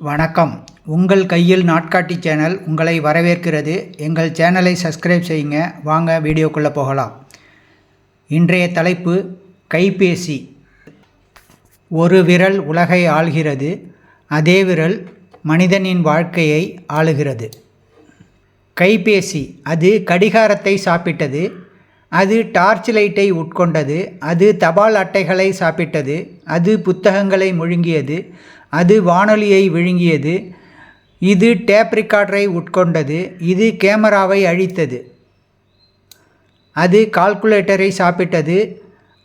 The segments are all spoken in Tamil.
வணக்கம். உங்கள் கையில் நாட்காட்டி சேனல் உங்களை வரவேற்கிறது. எங்கள் சேனலை சப்ஸ்கிரைப் செய்யுங்க. வாங்க வீடியோக்குள்ளே போகலாம். இன்றைய தலைப்பு கைபேசி. ஒரு விரல் உலகை ஆள்கிறது. அதே விரல் மனிதனின் வாழ்க்கையை ஆளுகிறது. கைபேசி அது கடிகாரத்தை சாப்பிட்டது. அது டார்ச் லைட்டை உட்கொண்டது. அது தபால் அட்டைகளை சாப்பிட்டது. அது புத்தகங்களை முழுங்கியது. அது வானொலியை விழுங்கியது. இது டேப் ரிக்கார்டரை உட்கொண்டது. இது கேமராவை அழித்தது. அது கால்குலேட்டரை சாப்பிட்டது.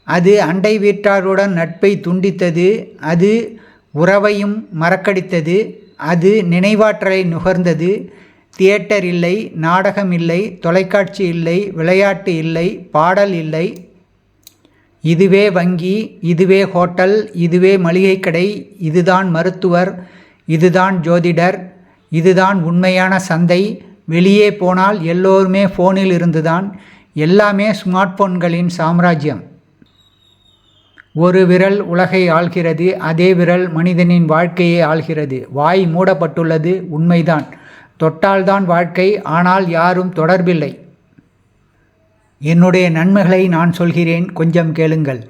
அது அண்டை வீட்டாருடன் நட்பை துண்டித்தது. அது உறவையும் மறக்கடித்தது. அது நினைவாற்றலை நுகர்ந்தது. தியேட்டர் இல்லை நாடகம் இல்லை தொலைக்காட்சி இல்லை விளையாட்டு இல்லை பாடல் இல்லை இதுவே வங்கி இதுவே ஹோட்டல் இதுவே மளிகை கடை இதுதான் மருத்துவர் இதுதான் ஜோதிடர் இதுதான் உண்மையான சந்தை. வெளியே போனால் எல்லோருமே ஃபோனில் இருந்துதான் எல்லாமே ஸ்மார்ட் ஃபோன்களின் சாம்ராஜ்யம். ஒரு விரல் உலகை ஆள்கிறது அதே விரல் மனிதனின் வாழ்க்கையை ஆள்கிறது. வாய் மூடப்பட்டுள்ளது உண்மைதான். தொட்டால்தான் வாழ்க்கை ஆனால் யாரும் தொடர்பில்லை. என்னுடைய நன்மைகளை நான் சொல்கிறேன் கொஞ்சம் கேளுங்கள்.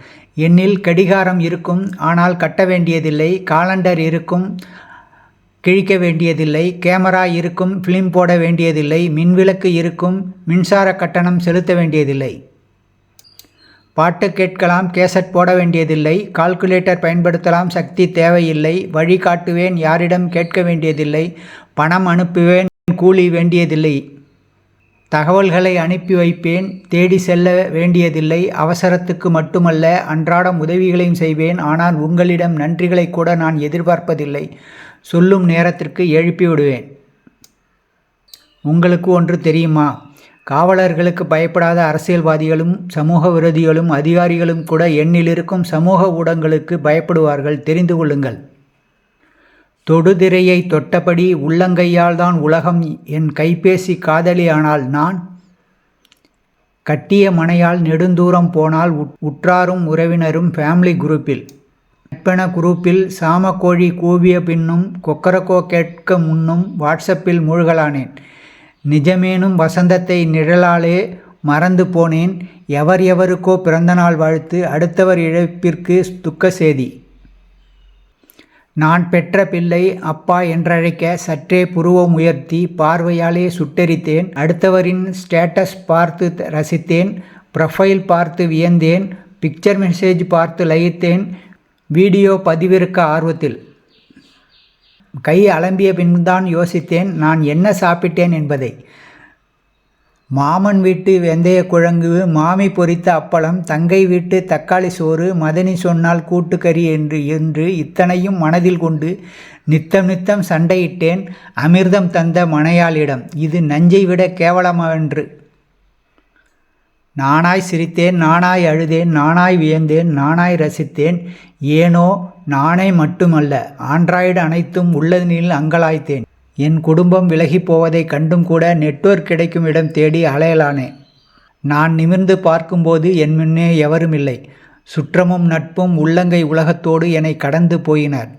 என்னில் கடிகாரம் இருக்கும் ஆனால் கட்ட வேண்டியதில்லை காலண்டர் இருக்கும் கிழிக்க வேண்டியதில்லை கேமரா இருக்கும் ஃபிலிம் போட வேண்டியதில்லை மின்விளக்கு இருக்கும் மின்சார கட்டணம் செலுத்த வேண்டியதில்லை. பாட்டு கேட்கலாம் கேசட் போட வேண்டியதில்லை கால்குலேட்டர் பயன்படுத்தலாம் சக்தி தேவையில்லை வழிகாட்டுவேன் யாரிடம் கேட்க வேண்டியதில்லை பணம் அனுப்புவேன் கூலி வேண்டியதில்லை. தகவல்களை அனுப்பி வைப்பேன் தேடி செல்ல வேண்டியதில்லை. அவசரத்துக்கு மட்டுமல்ல அன்றாடம் உதவிகளையும் செய்வேன். ஆனால் உங்களிடம் நன்றிகளை கூட நான் எதிர்பார்ப்பதில்லை. சொல்லும் நேரத்திற்கு எழுப்பிவிடுவேன் உங்களுக்கு ஒன்று தெரியுமா? காவலர்களுக்கு பயப்படாத அரசியல்வாதிகளும் சமூக விரோதிகளும் அதிகாரிகளும் கூட எண்ணில் இருக்கும் சமூக ஊடகங்களுக்கு பயப்படுவார்கள். தெரிந்து கொள்ளுங்கள். தொடுதிரையை தொட்டபடி உள்ளங்கையால் தான் உலகம் என் கைபேசி காதலியானால் நான். கட்டிய மனையால் நெடுந்தூரம் போனால் உற்றாரும் உறவினரும் ஃபேமிலி குரூப்பில் நட்பென குரூப்பில் சாமக்கோழி கூவிய பின்னும் கொக்கரக்கோ கேட்க முன்னும் வாட்ஸ்அப்பில் மூழ்கலானேன். நிஜமேனும் வசந்தத்தை நிழலாலே மறந்து போனேன். எவர் எவருக்கோ பிறந்தநாள் வாழ்த்து அடுத்தவர் இழப்பிற்கு துக்க செய்தி நான் பெற்ற பிள்ளை அப்பா என்றழைக்க சற்றே புருவம் உயர்த்தி பார்வையாலே சுட்டரித்தேன். அடுத்தவரின் ஸ்டேட்டஸ் பார்த்து ரசித்தேன். ப்ரொஃபைல் பார்த்து வியந்தேன். பிக்சர் மெசேஜ் பார்த்து லயித்தேன். வீடியோ பதிவிறக்க ஆர்வத்தில். கை அலம்பிய பின்தான் யோசித்தேன். நான் என்ன சாப்பிட்டேன் என்பதை. மாமன் வீட்டு வெந்தய குழங்கு மாமி பொரித்த அப்பளம் தங்கை வீட்டு தக்காளி சோறு மதனி சொன்னால் கூட்டுக்கறி என்று என்று இத்தனையும் மனதில் கொண்டு நித்தம் நித்தம் சண்டையிட்டேன் அமிர்தம் தந்த மனையாளிடம். இது நஞ்சை விட கேவலமென்று. நானாய் சிரித்தேன் நானாய் அழுதேன் நானாய் வியந்தேன் நானாய் ரசித்தேன். ஏனோ நானே மட்டுமல்ல ஆண்ட்ராய்டு அனைத்தும் உள்ளதனில் அங்கலாய்த்தேன். என் குடும்பம் விலகி போவதை கண்டும் கூட நெட்வொர்க் கிடைக்கும் இடம் தேடி அலையலானேன் நான் நிமிர்ந்து பார்க்கும்போது என் முன்னே எவரும் இல்லை. சுற்றமும் நட்பும் உள்ளங்கை உலகத்தோடு என்னை கடந்து போயினர்.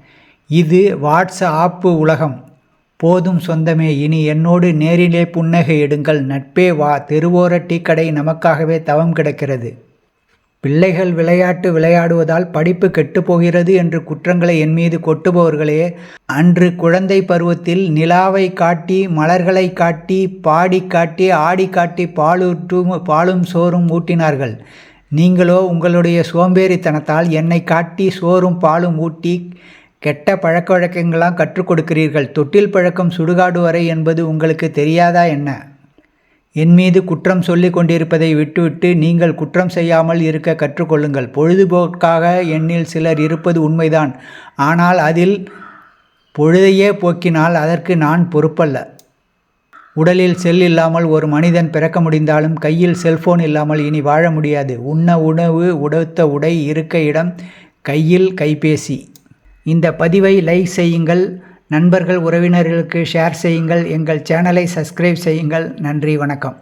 இது வாட்ஸ் ஆப்பு உலகம். போதும் சொந்தமே இனி என்னோடு நேரிலே புன்னகை எடுங்கள். நட்பே வா. தெருவோர டீக்கடை நமக்காகவே தவம் கிடக்கிறது. பிள்ளைகள் விளையாட்டு விளையாடுவதால் படிப்பு கெட்டுப்போகிறது என்று குற்றங்களை என் மீது கொட்டுபவர்களே அன்று குழந்தை பருவத்தில் நிலாவை காட்டி மலர்களை காட்டி பாடி காட்டி ஆடி காட்டி பாலூட்டும் பாலும் சோறும் ஊட்டினார்கள். நீங்களோ உங்களுடைய சோம்பேறித்தனத்தால் என்னை காட்டி சோறும் பாலும் ஊட்டி கெட்ட பழக்க வழக்கங்களாம் கற்றுக் கொடுக்கிறீர்கள். தொட்டில் பழக்கம் சுடுகாடு வரை என்பது உங்களுக்கு தெரியாதா என்ன? என் மீது குற்றம் சொல்லி கொண்டிருப்பதை விட்டுவிட்டு நீங்கள் குற்றம் செய்யாமல் இருக்க கற்றுக்கொள்ளுங்கள். பொழுதுபோக்காக என்னில் சிலர் இருப்பது உண்மைதான். ஆனால் அதில் பொழுதையே போக்கினால் அதற்கு நான் பொறுப்பல்ல. உடலில் செல் இல்லாமல் ஒரு மனிதன் பிறக்க முடிந்தாலும் கையில் செல்போன் இல்லாமல் இனி வாழ முடியாது. உண்ண உணவு உடுத்த உடை இருக்க இடம் கையில் கைபேசி. இந்த பதிவை லைக் செய்யுங்கள். நண்பர்கள் உறவினர்களுக்கு ஷேர் செய்யுங்கள். எங்கள் சேனலை சப்ஸ்கிரைப் செய்யுங்கள். நன்றி வணக்கம்.